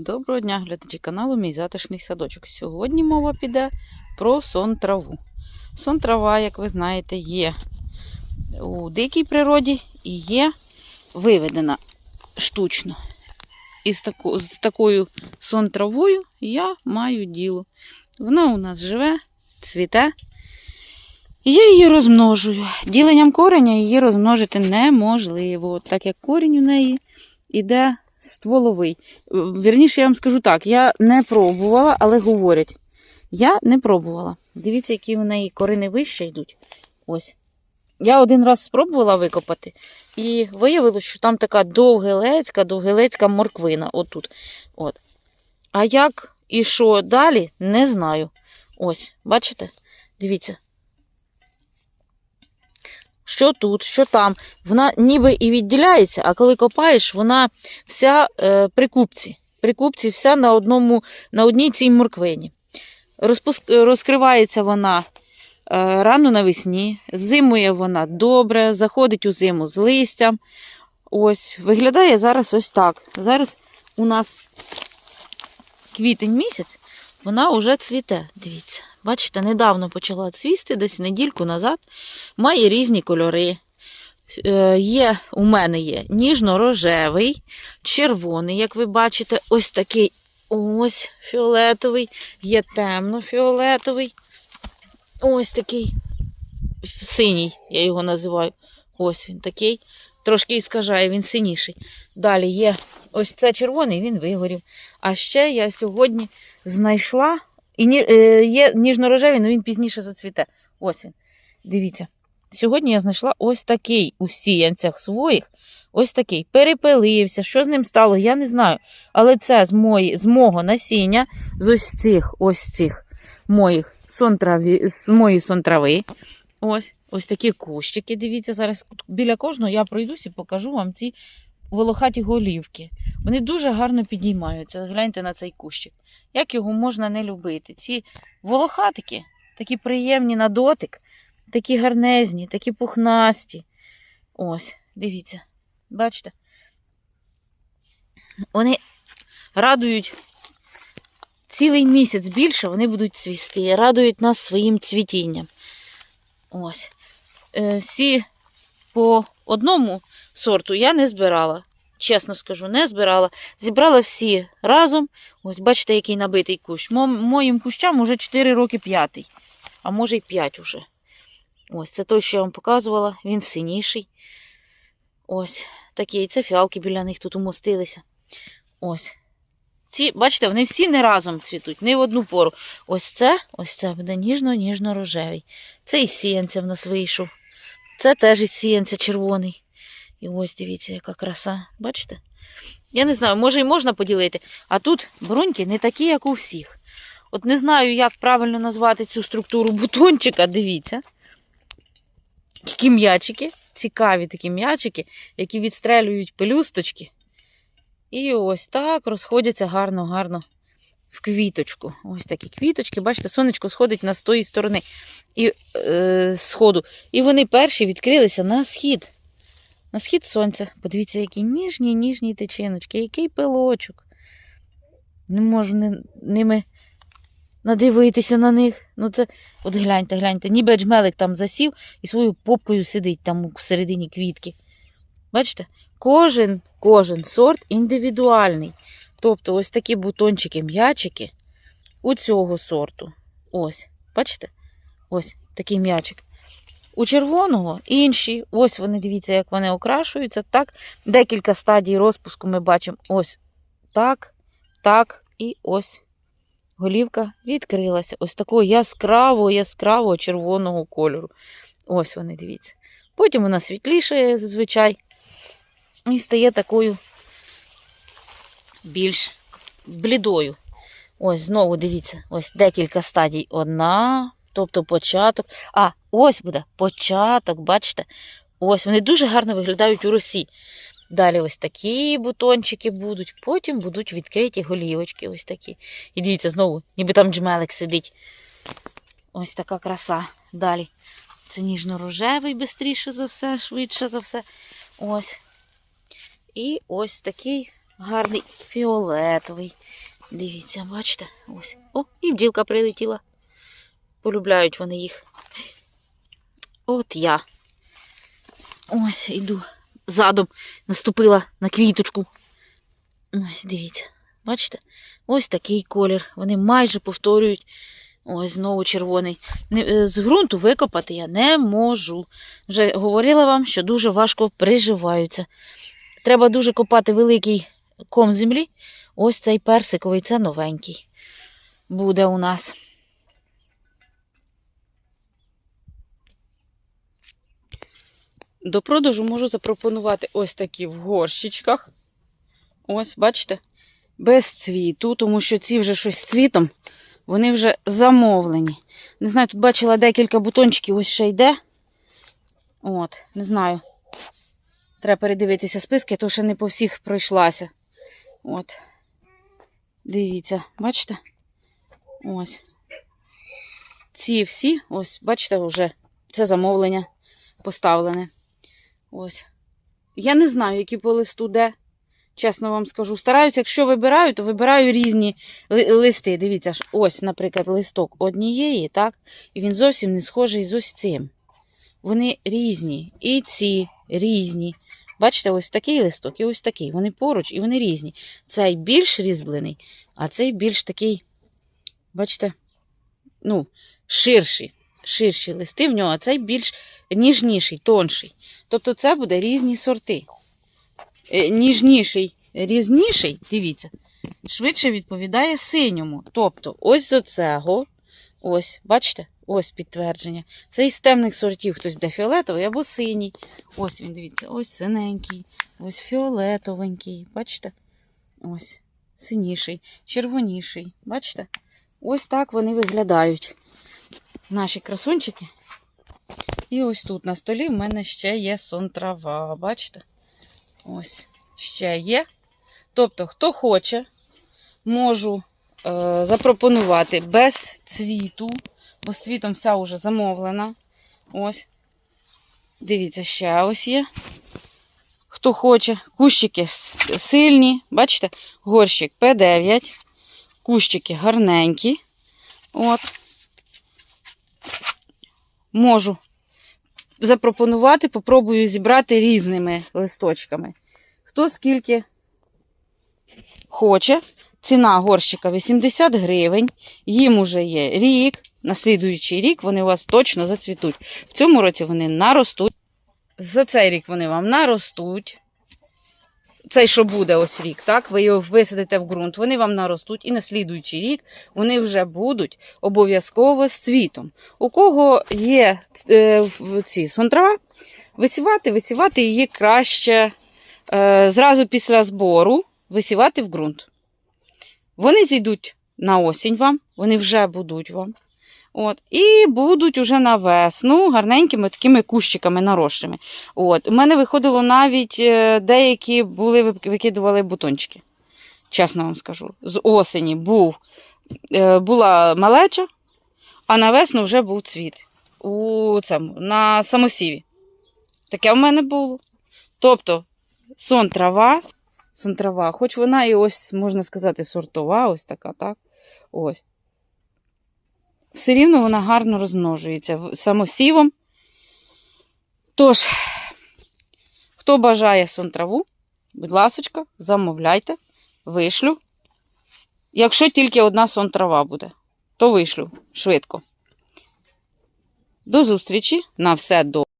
Доброго дня, глядачі каналу Мій затишний садочок. Сьогодні мова піде про сон траву. Сон трава, як ви знаєте, є у дикій природі і є виведена штучно. І з, таку, з такою сон травою я маю діло. Вона у нас живе, цвіте. І я її розмножую. Діленням кореня її розмножити неможливо, так як корінь у неї іде стволовий. Вірніше, я вам скажу так, я не пробувала, але говорять. Я не пробувала. Дивіться, які в неї корини вище йдуть. Ось. Я один раз спробувала викопати, і виявилося, що там така довгелецька, довгелецька морквина. Отут. От. А як і що далі, не знаю. Ось, бачите? Дивіться. Що тут, що там. Вона ніби і відділяється, а коли копаєш, вона вся е, при купці. При купці вся на, одному, на одній цій морквині. Розпуск, розкривається вона е, рано навесні, зимує вона добре, заходить у зиму з листям. Ось, виглядає зараз ось так. Зараз у нас квітень місяць, вона вже цвіте. Дивіться. Бачите, недавно почала цвісти, десь недільку назад. Має різні кольори. Е, Є, у мене є ніжно-рожевий, червоний, як ви бачите, ось такий ось фіолетовий, є темно-фіолетовий. Ось такий синій, я його називаю. Ось він такий. Трошки іскажає, він синіший. Далі є ось це червоний, він вигорів. А ще я сьогодні знайшла. І ні, е, є ніжно-рожевий, але він пізніше зацвіте. Ось він. Дивіться. Сьогодні я знайшла ось такий у сіянцях своїх. Ось такий. Перепилився. Що з ним стало, я не знаю. Але це з, мої, з мого насіння, з ось цих ось цих моїх сонтраві, з моєї сонтрави. Ось ось такі кущики. Дивіться, зараз біля кожного я пройдусь і покажу вам ці волохаті голівки. Вони дуже гарно підіймаються. Гляньте на цей кущик. Як його можна не любити? Ці волохатики, такі приємні на дотик, такі гарнезні, такі пухнасті. Ось, дивіться, бачите? Вони радують цілий місяць більше, вони будуть цвісти, радують нас своїм цвітінням. Ось. Е, всі по одному сорту я не збирала. Чесно скажу, не збирала. Зібрала всі разом. Ось бачите, який набитий кущ. Мо, моїм кущам уже 4 роки п'ятий, а може й 5 уже. Ось це той, що я вам показувала. Він синіший. Ось такий. Це фіалки біля них тут умостилися. Ось. Ці, бачите, вони всі не разом цвітуть, не в одну пору. Ось це, ось це буде ніжно-ніжно-рожевий. Це із сіянця в нас вийшов. Це теж із сіянця червоний. І ось дивіться, яка краса. Бачите? Я не знаю, може і можна поділити. А тут бруньки не такі, як у всіх. От не знаю, як правильно назвати цю структуру бутончика, дивіться. Такі м'ячики, цікаві такі м'ячики, які відстрелюють пелюсточки. І ось так розходяться гарно-гарно в квіточку. Ось такі квіточки. Бачите, сонечко сходить на з тої сторони і, е, сходу. І вони перші відкрилися на схід. На схід сонця. Подивіться, які ніжні, ніжні тичиночки, який пилочок. Не можу ни- ними надивитися на них. Ну це, от гляньте, гляньте, ніби джмелик там засів і свою попкою сидить там всередині квітки. Бачите? Кожен, кожен сорт індивідуальний. Тобто ось такі бутончики, м'ячики у цього сорту. Ось, бачите? Ось такий м'ячик. У червоного інші, ось вони, дивіться, як вони окрашуються. Так, декілька стадій розпуску ми бачимо. Ось так, так, і ось голівка відкрилася. Ось такого яскравого, яскравого червоного кольору. Ось вони, дивіться. Потім вона світлішає зазвичай. І стає такою більш блідою. Ось знову дивіться, ось декілька стадій. Одна, тобто початок. А, ось буде початок, бачите? Ось вони дуже гарно виглядають у росі. Далі ось такі бутончики будуть, потім будуть відкриті голівочки, ось такі. І дивіться, знову, ніби там джмелик сидить. Ось така краса. Далі. Це ніжно-рожевий, швидше за все, швидше за все. Ось. І ось такий гарний фіолетовий. Дивіться, бачите? Ось. О, і бджілка прилетіла. Полюбляють вони їх. От я. Ось іду задом, наступила на квіточку. Ось, дивіться, бачите? Ось такий колір. Вони майже повторюють. Ось знову червоний. Е, З ґрунту викопати я не можу. Вже говорила вам, що дуже важко приживаються. Треба дуже копати великий ком землі. Ось цей персиковий, це новенький. Буде у нас. До продажу можу запропонувати ось такі в горщичках. Ось, бачите? Без цвіту, тому що ці вже щось з цвітом, вони вже замовлені. Не знаю, тут бачила декілька бутончиків, ось ще йде. От, не знаю. Треба передивитися списки, то ще не по всіх пройшлася. От. Дивіться, бачите? Ось. Ці всі, ось, бачите, вже це замовлення поставлене. Ось. Я не знаю, які по листу де. Чесно вам скажу. Стараюся, якщо вибираю, то вибираю різні ли- листи. Дивіться, ось, наприклад, листок однієї, так? І він зовсім не схожий з ось цим. Вони різні. І ці різні. Бачите, ось такий листок і ось такий. Вони поруч і вони різні. Цей більш різьблений, а цей більш такий, бачите, ну, ширший. Ширші листи в нього, а цей більш ніжніший, тонший. Тобто це буде різні сорти. Е, Ніжніший, різніший, дивіться, швидше відповідає синьому. Тобто, ось до цього, ось, бачите, ось підтвердження. Це із темних сортів хтось буде фіолетовий або синій. Ось він, дивіться, ось синенький, ось фіолетовенький, бачите? Ось, синіший, червоніший. Бачите? Ось так вони виглядають. Наші красунчики. І ось тут на столі в мене ще є сон трава. Бачите? Ось ще є. Тобто, хто хоче, можу е, запропонувати без цвіту, бо з цвітом вся вже замовлена. Ось. Дивіться, ще ось є. Хто хоче, кущики сильні, бачите, горщик П9, кущики гарненькі. От. Можу запропонувати, попробую зібрати різними листочками. Хто скільки хоче. Ціна горщика 80 гривень. Їм уже є рік. На слідуючий рік вони у вас точно зацвітуть. В цьому році вони наростуть. За цей рік вони вам наростуть. Цей, що буде ось рік, так? Ви його висадите в ґрунт, вони вам наростуть, і на слідуючий рік вони вже будуть обов'язково з цвітом. У кого є е, ці сонтрава, висівати, висівати її краще е, зразу після збору висівати в ґрунт. Вони зійдуть на осінь вам, вони вже будуть вам. От, і будуть уже на весну гарненькими такими кущиками наросшими. От, у мене виходило навіть е, деякі були викидували бутончики. Чесно вам скажу. З осені був, е, була малеча, а на весну вже був цвіт у цьому, на самосіві. Таке в мене було. Тобто, сон трава, сон трава, хоч вона і ось, можна сказати, сортова, ось така, так? Ось. Все рівно вона гарно розмножується самосівом. Тож, хто бажає сон траву, будь ласочка, замовляйте, вишлю. Якщо тільки одна сон трава буде, то вишлю швидко. До зустрічі. На все добре.